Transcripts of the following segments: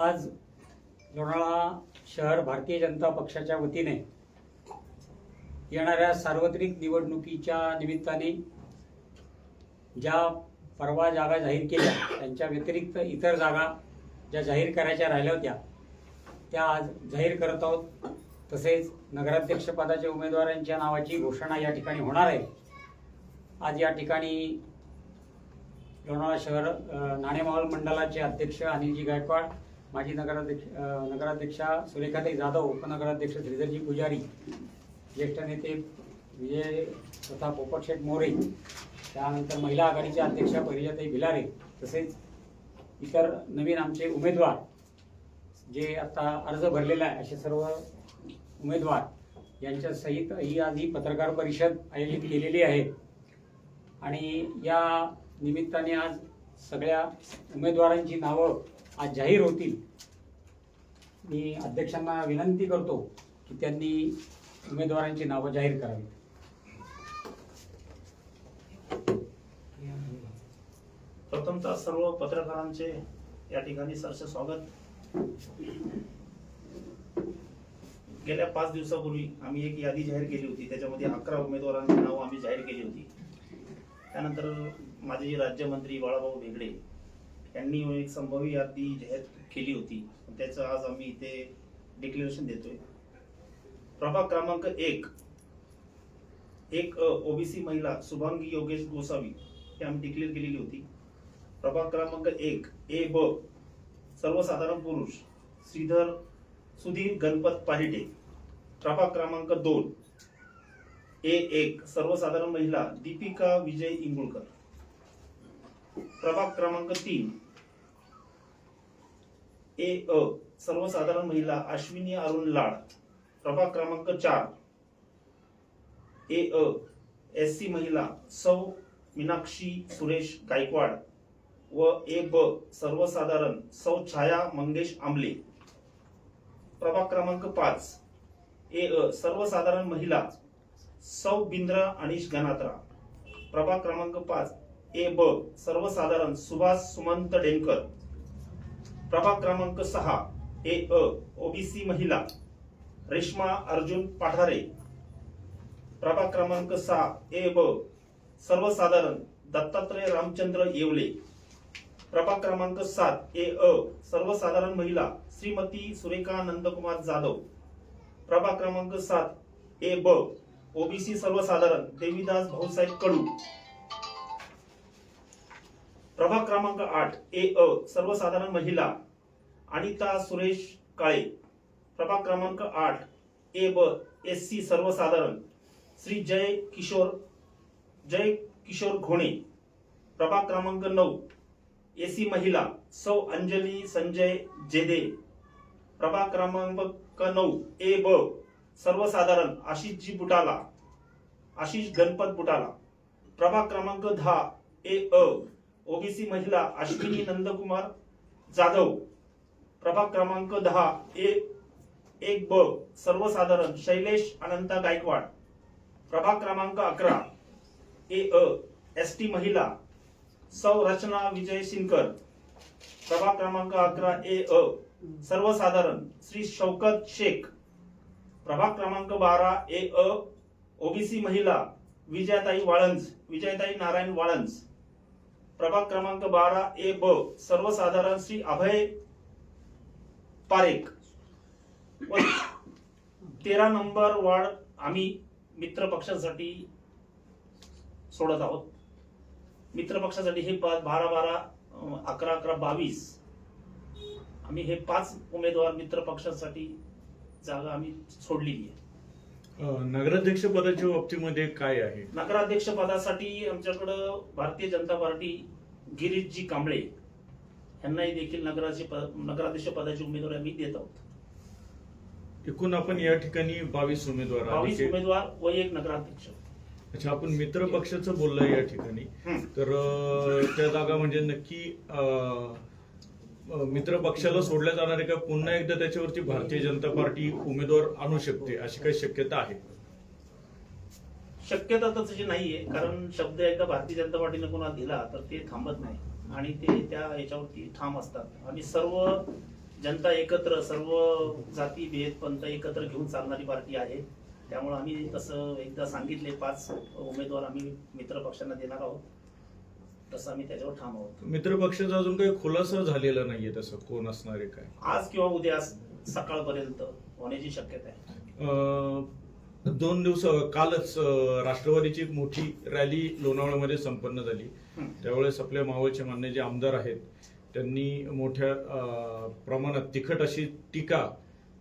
आज लोणावळा शहर भारतीय जनता पक्षाच्या वतीने येणाऱ्या सार्वत्रिक निवडणुकीच्या निमित्ताने ज्या परवा जागा जाहीर केल्या त्यांच्या व्यतिरिक्त इतर जागा ज्या जाहीर करायच्या राहिल्या होत्या त्या आज जाहीर करत आहोत. तसेच नगराध्यक्षपदाच्या उमेदवारांच्या नावाची घोषणा या ठिकाणी होणार आहे. आज या ठिकाणी लोणावळा शहर अ, नाणेमहल मंडळाचे अध्यक्ष अनिलजी गायकवाड माजी नगराध्यक्ष नगराध्यक्षा सुरेखाताई जाधव उपनगराध्यक्ष श्रीधरजी पुजारी ज्येष्ठ नेते विजय तथा पोपटशेठ मोरे त्यानंतर महिला आघाडीच्या अध्यक्षा परिजाताई भिलारे तसेच इतर नवीन आमचे उमेदवार जे आता अर्ज भरलेला आहे असे सर्व उमेदवार यांच्या सहित ही आज ही पत्रकार परिषद आयोजित केलेली आहे. आणि या निमित्ताने आज सगळ्या उमेदवारांची नावं आज जाहीर होतील. मी अध्यक्षांना विनंती करतो की त्यांनी उमेदवारांची नावं जाहीर करावी प्रथमतः सर्व पत्रकारांचे या ठिकाणी सरसे स्वागत. गेल्या पाच दिवसापूर्वी आम्ही एक यादी जाहीर केली होती. त्याच्यामध्ये अकरा उमेदवारांची नावं आम्ही जाहीर केली होती. त्यानंतर माझे जे राज्यमंत्री बाळाभाऊ भेगडे त्यांनी एक संभाव्य यादी जाहीर केली होती. त्याचं आज आम्ही इथे डिक्लेरेशन देतोय. प्रभाग क्रमांक एक. एक ओबीसी महिला शुभांगी योगेश गोसावी हे आम्ही डिक्लेअर केलेली होती. प्रभाग क्रमांक एक ए ब सर्वसाधारण पुरुष श्रीधर सुधीर गणपत पारिटे प्रभाग क्रमांक दोन. ए एक सर्वसाधारण महिला दीपिका विजय इंगुळकर. प्रभाग क्रमांक तीन. ए अ सर्वसाधारण महिला अश्विनी अरुण लाड. प्रभाग क्रमांक चार. ए अ एस सी महिला सौ मीनाक्षी सुरेश गायकवाड व ए ब सर्वसाधारण सौ छाया मंगेश आंबले प्रभाग क्रमांक पाच. ए अ सर्वसाधारण महिला सौ बिंद्रा अनिश गणात्रा प्रभाग क्रमांक पाच. ए ब सर्वसाधारण सुभाष सुमंत डेंकर. प्रभाग क्रमांक सहा ए अ ओबीसी महिला रेश्मा अर्जुन पाठारे. प्रभाग क्रमांक सहा ए ब सर्वसाधारण दत्तात्रय रामचंद्र येवले. प्रभाग क्रमांक सात ए अ सर्वसाधारण महिला श्रीमती सुरेखा नंदकुमार जाधव. प्रभाग क्रमांक सात ए ब ओबीसी सर्वसाधारण देवीदास भाऊसाहेब कडू. प्रभाग क्रमांक आठ ए अ सर्वसाधारण महिला अनिता सुरेश काळे. प्रभाग क्रमांक आठ ए ब एस सी सर्वसाधारण. श्री जय किशोर जय किशोर घोणे. प्रभाग क्रमांक नऊ एसी महिला सौ अंजली संजय जेदे. प्रभाग क्रमांक नऊ ए ब सर्वसाधारण आशिषजी बुटाला आशिष गणपत बुटाला. प्रभाग क्रमांक दहा ए अ ओबीसी महिला अश्विनी नंदकुमार जाधव प्रभाग क्रमांक दहा ए एक ब सर्वसाधारण शैलेश अनंता गायकवाड प्रभाग क्रमांक अकरा ए अ एस टी महिला संरचना विजय सिनकर प्रभाग क्रमांक अकरा ए अ सर्वसाधारण श्री शौकत शेख प्रभाग क्रमांक बारा ए अ ओबीसी महिला विजयाताई वाळंज विजयताई नारायण वाळंज प्रभाग क्रमांक बारा ए ब सर्वसाधारण श्री अभय पारेख. व तेरा नंबर वार्ड आम्ही मित्र पक्षासाठी सोडत आहोत. मित्र पक्षासाठी हे बारा बारा अकरा अकरा बावीस. आम्ही हे पाच उमेदवार मित्र पक्षासाठी जागा आम्ही सोडलेली आहे. नगराध्यक्ष पदाच्या बाबतीमध्ये काय आहे? नगराध्यक्ष पदासाठी आमच्याकडं भारतीय जनता पार्टी गिरीशजी कांबळे यांनाही देखील नगराचे पद- नगराध्यक्ष पदाची उमेदवारी आम्ही देत आहोत. एकूण आपण या ठिकाणी बावीस उमेदवार बावीस. उमेदवार व एक नगराध्यक्ष. अच्छा आपण मित्र पक्षाचं बोललोय या ठिकाणी. तर त्या जागा म्हणजे नक्की मित्र पक्षाला सोडल्या जाणार आहे का पुन्हा एकदा त्याच्यावरती भारतीय जनता पार्टी उमेदवार आणू शकते अशी काही शक्यता आहे? शक्यता तशी नाहीये कारण शब्द एकदा भारतीय जनता पार्टीने कोणा दिला तर ते थांबत नाही. आणि ते त्या याच्यावरती ठाम असतात. आणि सर्व जनता एकत्र सर्व जाती भेद पंथ एकत्र घेऊन चालणारी पार्टी आहे. त्यामुळे आम्ही तसं एकदा सांगितले पाच उमेदवार आम्ही मित्र पक्षांना देणार आहोत. तसं आम्ही त्याच्यावर ठाम आहोत. मित्र पक्षाचा अजून काही खुलासा झालेला नाहीये तसं. कोण असणार आहे काय? आज किंवा उद्या सकाळपर्यंत होण्याची शक्यता आहे. अं, दोन दिवस कालच अं, राष्ट्रवादीची एक मोठी रॅली लोणावळ्यामध्ये संपन्न झाली. हं. त्यावेळेस आपल्या मावळचे मान्य जे आमदार आहेत त्यांनी मोठ्या अं, प्रमाणात तिखट अशी टीका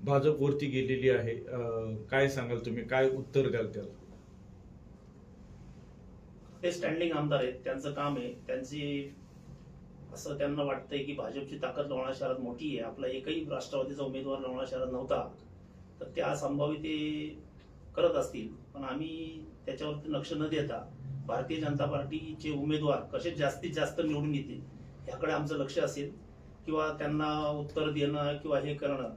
भाजपवरती गेलेली आहे. अं, काय सांगाल तुम्ही? काय उत्तर द्याल त्याला? ते स्टँडिंग आमदार आहेत त्यांचं काम आहे. त्यांची असं त्यांना वाटतंय की भाजपची ताकद लोणावळा शहरात मोठी आहे. आपला एकही राष्ट्रवादीचा उमेदवार लोणावळा शहरात नव्हता. तर त्या संभाव्य ते करत असतील. पण आम्ही त्याच्यावरती लक्ष न देता भारतीय जनता पार्टीचे उमेदवार कसे जास्तीत जास्त निवडून येतील ह्याकडे आमचं लक्ष असेल. किंवा त्यांना उत्तर देणं किंवा हे करणं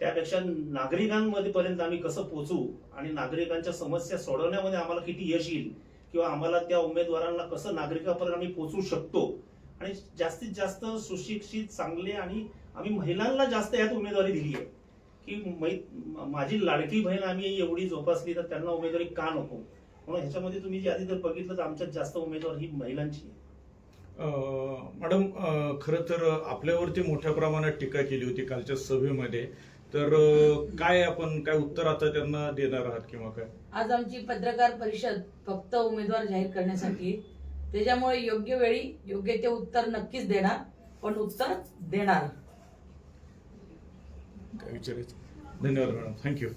त्यापेक्षा नागरिकांमध्ये पर्यंत आम्ही कसं पोचू आणि नागरिकांच्या समस्या सोडवण्यामध्ये आम्हाला किती यश येईल किंवा आम्हाला त्या उमेदवारांना कसं नागरिकापर्यंत आम्ही पोचू शकतो? आणि जास्तीत जास्त सुशिक्षित चांगले आणि आम्ही महिलांना जास्त यात उमेदवारी दिली आहे. की मै- माझी लाडकी बहीण आम्ही एवढी जोपासली तर त्यांना उमेदवारी का नको? म्हणून ह्याच्यामध्ये तुम्ही जे आधी जर बघितलं तर आमच्यात जास्त उमेदवार ही महिलांची आहे मॅडम खरं तर आपल्यावरती मोठ्या प्रमाणात टीका केली होती कालच्या सभेमध्ये. तर काय आपण काय उत्तर आता त्यांना देणार आहात किंवा काय? आज आमची पत्रकार परिषद फक्त उमेदवार जाहीर करण्यासाठी. त्याच्यामुळे योग्य वेळी योग्य ते उत्तर नक्कीच देणार पण उत्तर देणार. काय विचारायचं? धन्यवाद मॅडम. थँक्यू